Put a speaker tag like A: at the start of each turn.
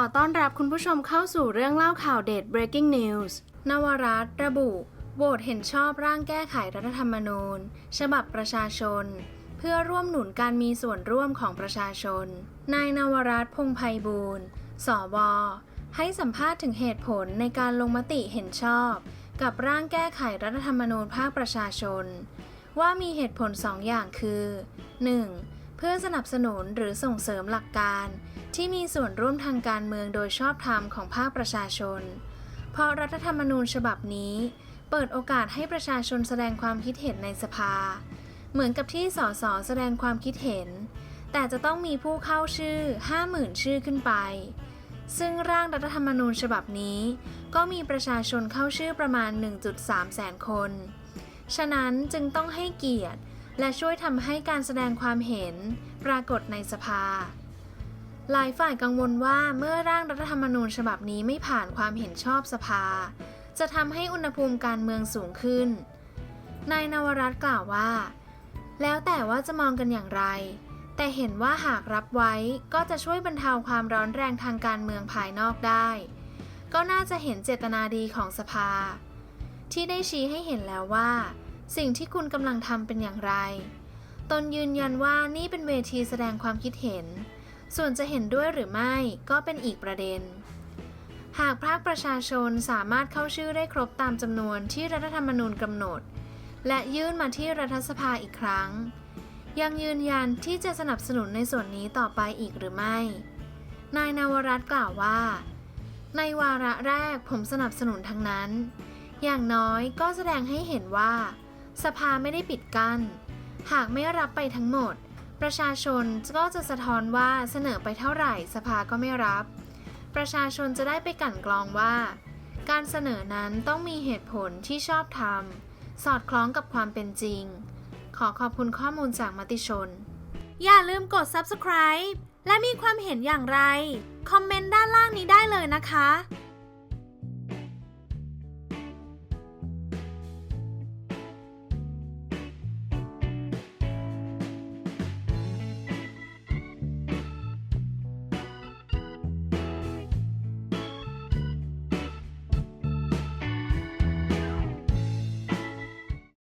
A: อต้อนรับคุณผู้ชมเข้าสู่เรื่องเล่าข่าวเด็ด breaking news นวรัตระบุโหวตเห็นชอบร่างแก้ไขรัฐธรรมนูญ ฉบับประชาชน เพื่อร่วมหนุนการมีส่วนร่วมของประชาชน นายนวรัตพงไพบูลย์สวให้สัมภาษณ์ถึงเหตุผลในการลงมติเห็นชอบ กับร่างแก้ไขรัฐธรรมนูญภาคประชาชน ว่ามีเหตุผลสองอย่างคือ 1. เพื่อสนับสนุนหรือส่งเสริมหลักการ ที่มีส่วนร่วมทางการเมืองโดยชอบธรรมของภาคประชาชน เพราะรัฐธรรมนูญฉบับนี้ เปิดโอกาสให้ประชาชนแสดงความคิดเห็นในสภา เหมือนกับที่สสแสดงความคิดเห็น แต่จะต้องมีผู้เข้าชื่อ 50,000 ชื่อขึ้นไป ซึ่งร่างรัฐธรรมนูญฉบับนี้ ก็มีประชาชนเข้าชื่อประมาณ 1.3 แสนคน ฉะนั้นจึงต้องให้เกียรติ และช่วยทำให้การแสดงความเห็นปรากฏในสภา หลายฝ่ายกังวลว่าเมื่อร่างรัฐธรรมนูญฉบับนี้ไม่ผ่านความเห็นชอบสภา จะทำให้อุณหภูมิการเมืองสูงขึ้น นายนวรัตน์กล่าวว่า แล้วแต่ว่าจะมองกันอย่างไร แต่เห็นว่าหากรับไว้ก็จะช่วยบรรเทาความร้อนแรงทางการเมืองภายนอกได้ ก็น่าจะเห็นเจตนาดีของสภา ที่ได้ชี้ให้เห็นแล้วว่า สิ่งที่คุณกำลังทำเป็นอย่างไร ตนยืนยันว่านี่เป็นเวทีแสดงความคิดเห็น ส่วนจะเห็นด้วยหรือไม่ก็เป็นอีกประเด็น หากภาคประชาชนสามารถเข้าชื่อได้ครบตามจำนวนที่รัฐธรรมนูญกำหนด และยื่นมาที่รัฐสภาอีกครั้ง ยังยืนยันที่จะสนับสนุนในส่วนนี้ต่อไปอีกหรือไม่ นายนวรัตกล่าวว่า ในวาระแรกผมสนับสนุนทั้งนั้น อย่างน้อยก็แสดงให้เห็นว่า สภาไม่ได้ปิดกั้น หากไม่รับไปทั้งหมด ประชาชนก็จะสะท้อนว่าเสนอไปเท่าไหร่สภาก็ไม่รับ ประชาชนจะได้ไปกั่นกรองว่า การเสนอนั้นต้องมีเหตุผลที่ชอบธรรม สอดคล้องกับความเป็นจริง ขอขอบคุณข้อมูลจากมติชน อย่าลืมกด subscribe และมีความเห็นอย่างไร คอมเมนต์ด้านล่างนี้ได้เลยนะคะ